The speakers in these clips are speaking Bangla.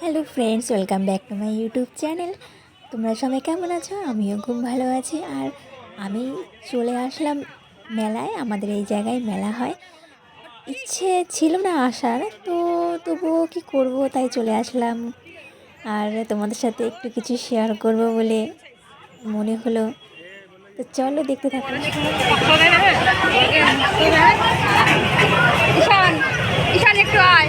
Hello friends welcome back to my YouTube channel তোমরা সবাই কেমন আছো? আমিও খুব ভালো আছি। আর আমি চলে আসলাম মেলায়। আমাদের এই জায়গায় মেলা হয়। ইচ্ছে ছিল না আসার, তো তবুও কি করব তাই চলে আসলাম। আর তোমাদের সাথে একটু কিছু শেয়ার করব বলে মনে হলো। তো চলো দেখতে থাকো। ঈশান ঈশান একটু আয়।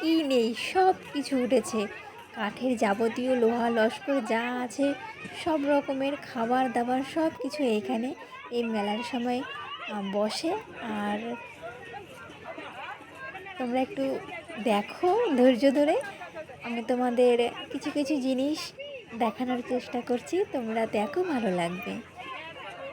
কি নেই, সব কিছু উঠেছে। কাঠের যাবতীয় লোহা, লস্কর যা আছে, সব রকমের খাবার দাবার, সব কিছু এখানে এই মেলার সময় বসে। আর তোমরা একটু দেখো, ধৈর্য ধরে। আমি তোমাদের কিছু কিছু জিনিস দেখানোর চেষ্টা করছি, তোমরা দেখো, ভালো লাগবে।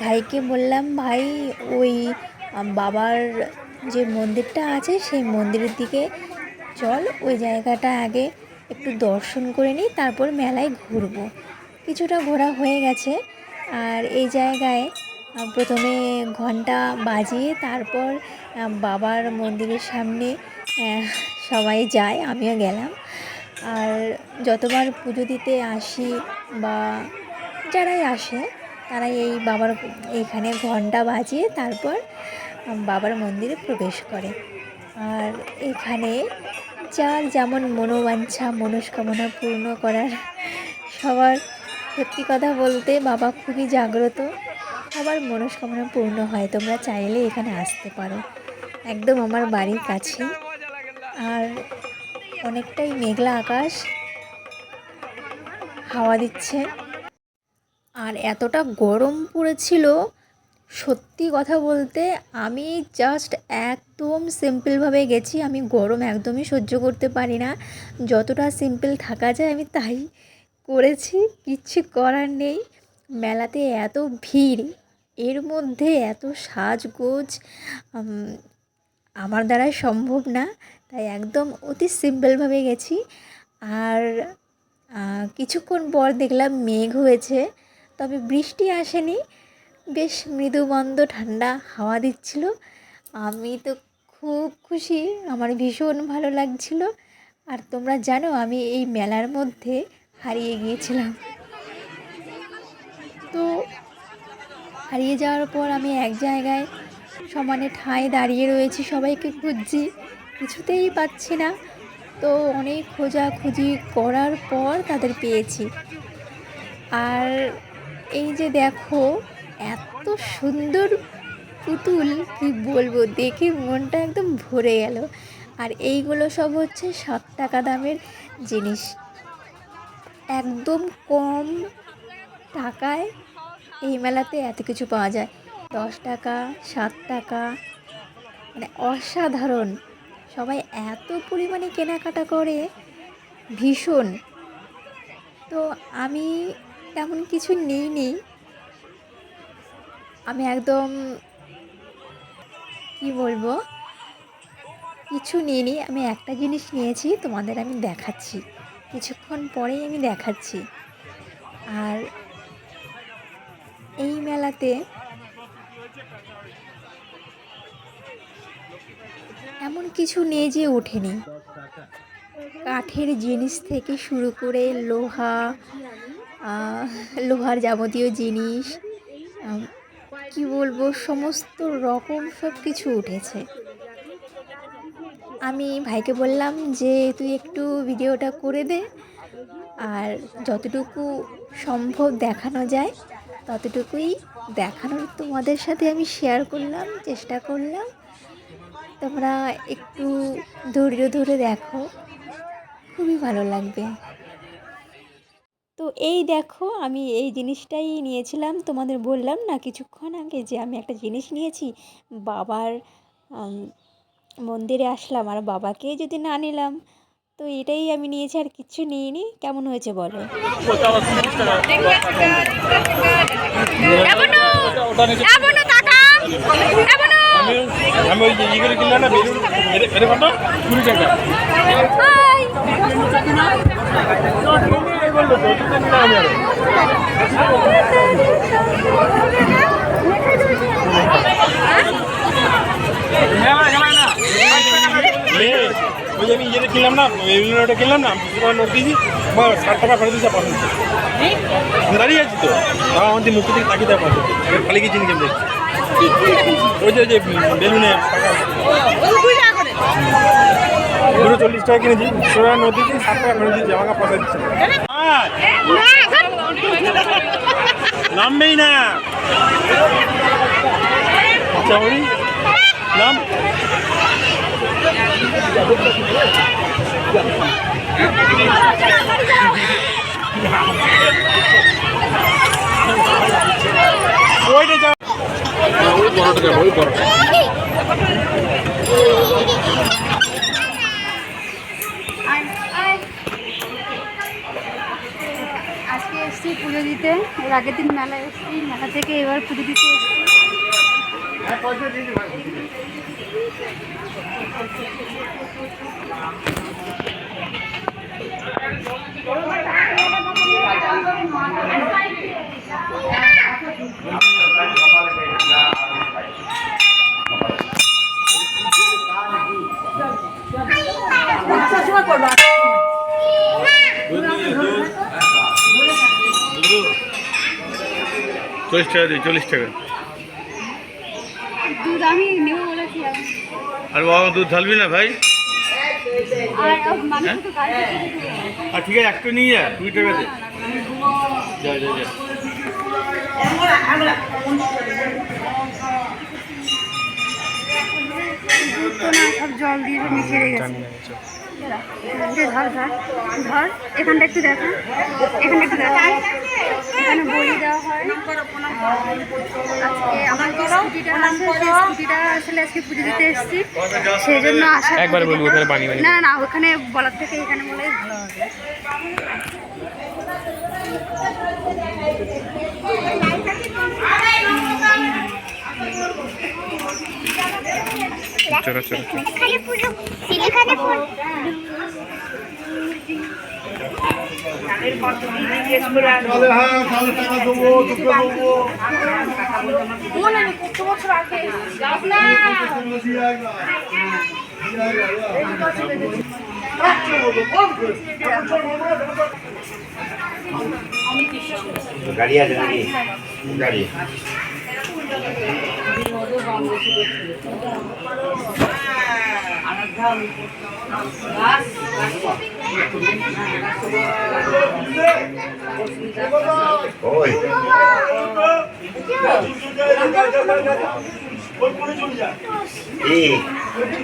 ভাইকে বললাম, ভাই, ওই বাবার যে মন্দিরটা আছে, সেই মন্দিরের দিকে চল, ওই জায়গাটা আগে একটু দর্শন করে নিই, তারপর মেলায় ঘুরবো। কিছুটা ঘোরা হয়ে গেছে, আর এই জায়গায় প্রথমে ঘণ্টা বাজিয়ে তারপর বাবার মন্দিরের সামনে সবাই যায়, আমিও গেলাম। আর যতবার পুজো দিতে আসি বা যারাই আসে তারা এই বাবার এইখানে ঘণ্টা বাজিয়ে তারপর বাবার মন্দিরে প্রবেশ করে। আর এখানে যার যেমন মনোবাঞ্ছা, মনস্কামনা পূর্ণ করার, সবার সত্যি কথা বলতে বাবা খুবই জাগ্রত। সবার মনস্কামনা পূর্ণ হয়, তোমরা চাইলে এখানে আসতে পারো। একদম আমার বাড়ির কাছে। আর অনেকটাই মেঘলা আকাশ। হাওয়া দিচ্ছে। আর এতটা গরম পড়েছিল, সত্যি কথা বলতে আমি জাস্ট একদম সিম্পলভাবে গেছি। আমি গরম একদমই সহ্য করতে পারি না। যতটা সিম্পল থাকা যায় আমি তাই করেছি, কিচ্ছু করার নেই। মেলাতে এত ভিড়। এর মধ্যে এত সাজগোজ আমার দ্বারাই সম্ভব না। তাই একদম অতি সিম্পলভাবে গেছি। আর কিছুক্ষণ পর দেখলাম মেঘ হয়েছে। তবে বৃষ্টি আসেনি। বেশ মৃদুমন্দ ঠান্ডা হাওয়া দিচ্ছিল। আমি তো খুব খুশি। আমার ভীষণ ভালো লাগছিল। আর তোমরা জানো, আমি এই মেলার মধ্যে হারিয়ে গিয়েছিলাম। তো হারিয়ে যাওয়ার পর আমি এক জায়গায় সমানে ঠাঁই দাঁড়িয়ে রয়েছি, সবাইকে খুঁজছি। কিছুতেই পাচ্ছি না। তো অনেক খোঁজাখুঁজি করার পর তাদের পেয়েছি। আর এই যে দেখো, এত সুন্দর পুতুল, কি বলব, দেখে মনটা একদম ভরে গেল। আর এইগুলো সব হচ্ছে সাত টাকা দামের জিনিস। একদম কম টাকায় এই মেলাতে এত কিছু পাওয়া যায়। দশ টাকা, সাত টাকা মানে অসাধারণ। সবাই এত পরিমাণে কেনাকাটা করে, ভীষণ। তো আমি তেমন কিছু নিইনি। আমি একদম, কি বলব? কিছু নিইনি। আমি একটা জিনিস নিয়েছি, তোমাদের আমি দেখাচ্ছি। কিছুক্ষণ পরেই আমি দেখাচ্ছি। আর এই মেলাতে এমন কিছু নেই যে ওঠেনি। কাঠের জিনিস থেকে শুরু করে লোহা লোহার যাবতীয় জিনিস কি বলব, সমস্ত রকম সব কিছু উঠেছে। আমি ভাইকে বললাম যে, তুই একটু ভিডিওটা করে দে, আর যতটুকু সম্ভব দেখানো যায়। ততটুকুই দেখানোর তোমাদের সাথে আমি শেয়ার করলাম, চেষ্টা করলাম। তোমরা একটু ধৈর্য ধরে দেখো, খুবই ভালো লাগবে। তো এই দেখো, আমি এই জিনিসটাই নিয়েছিলাম, তোমাদের বললাম না কিছুক্ষণ আগে যে আমি একটা জিনিস নিয়েছি, বাবার মন্দিরে আসলাম, আর বাবাকে যদি না নিলাম তো এটাই আমি নিয়েছি আর কিচ্ছু নিইনি। কেমন হয়েছে বলো? এমনও ওই আমি ইয়েটা কিনলাম না বেলুন কিনলাম না দুশো টাকা নোট দিয়েছি আমার ষাট টাকা ফেরত দিয়েছে আমি দাঁড়িয়ে আছি তো। আমাদের মুখ থেকে তাকিয়ে পাঠান খালি কি জিনিস দেখছি ওই যে যে বেলুনে চল্লিশ টাকা কিনেছি দুশো টাকা নোট দিয়েছি ষাট টাকা ফেরত দিয়েছি আমাকে পয়সা দিচ্ছে। নামবেই না। আচ্ছা নাম? আজকে এসেছি পুজো দিতে। এর আগের দিন মেলা এসেছি। মেলা থেকে এবার পুজো দিতে এসেছি। চল্লিশ টাকা দিই চল্লিশ টাকা। দুধ আমি নেব বলেছি আর বাবা দুধ ঢালবি না ভাই? আর আর ঠিক আছে একটা নিয়ে যা কুড়ি টাকা দে। যা যা যা। দুধ তো না সব জল দিয়ে মিশে দে ধর ধর ধর এখানটা একটু দেখা এখানটা একটু দেখা। এখানে দেওয়া হয়। আজকে আমার যে স্কুটিটা আছে সেই স্কুটিটা আসলে আজকে পুজো দিতে এসেছি। সেই জন্য আসা একবারে বলব, না না ওখানে বলার থেকে এখানে বলেই ভালো হবে চলো চলো গাড়ি আছে নাকি? গাড়ি। ওই। কি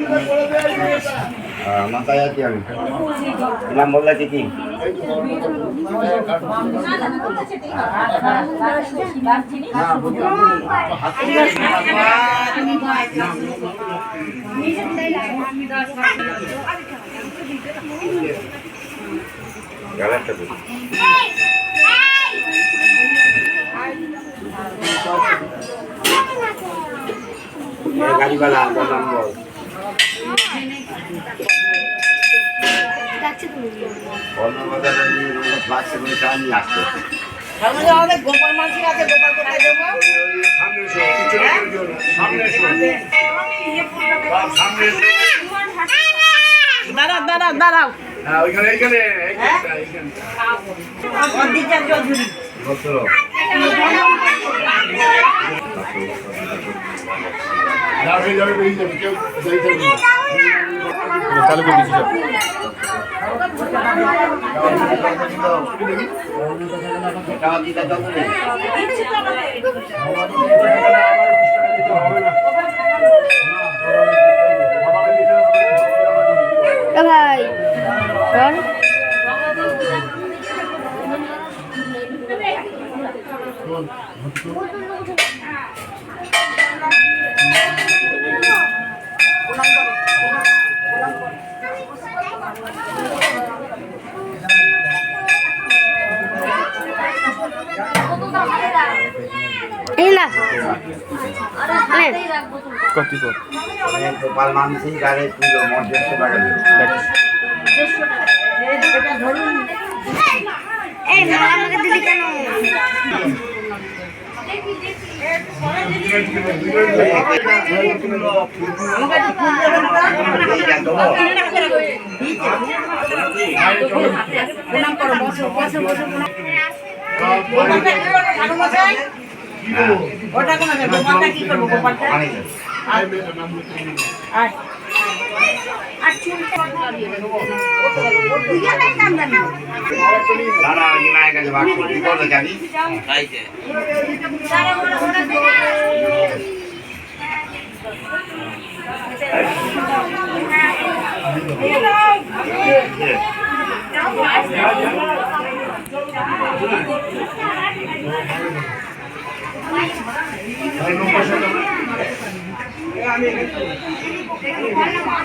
আহ, মাথায় আছি আমি নাম বললে কি কি গালাটা দিই গাড়িওয়ালা নাম বল আমাদের গোপাল মাসি আছে গোপাল কোথায় দেবো দাঁড়াও দাঁড়াও দাঁড়াও। চৌধুরী চালু করে দিচ্ছি ভাই কত কর গোপাল মানসি গাড়ি পুজো মোট দেড়শো টাকা প্রণাম করো বসো বসো বসো ওটা কোনো কি করব গোপালটা আয় আর চুলটা না না আমি মায়ের কাছে বাক্স কি করবে জানি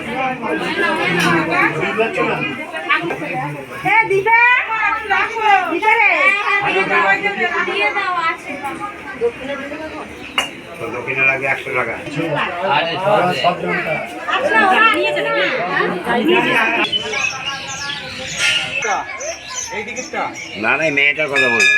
তো দক্ষিণে লাগে একশো টাকা। না না এই মেয়েটার কথা বলছি।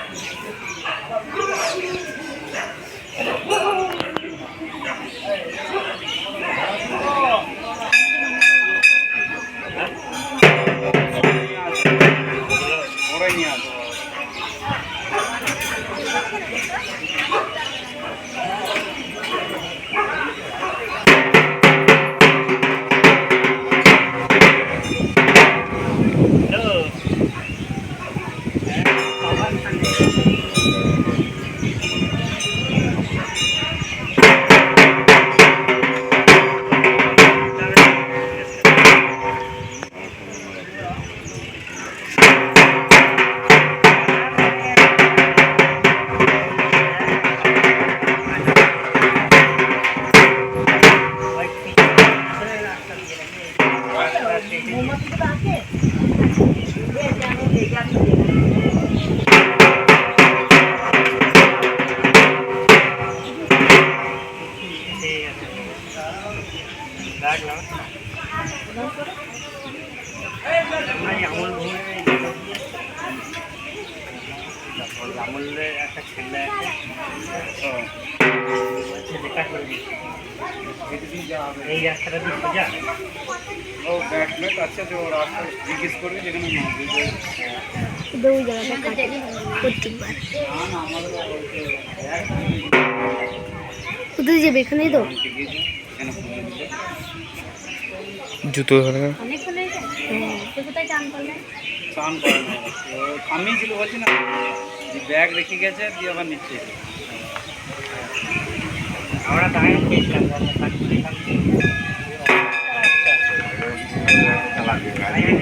প্রত্যেকবার কোথায় যাবে এখানেই তো জুতো আমি ছিল বলছি না ব্যাগ রেখে গেছে দিয়ে আবার নিচ্ছে আমরা দাঁড়িয়ে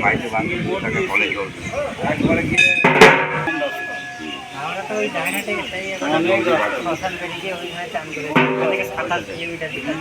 বাড়িতে বান্ধব টাকা কলেজ একবারে গিয়ে ওই জায়গাটা এটাই অনেক শ্মশান বেরিয়ে ওই হয় চান করে ওখান থেকে সাতাশ কিলোমিটার দিকে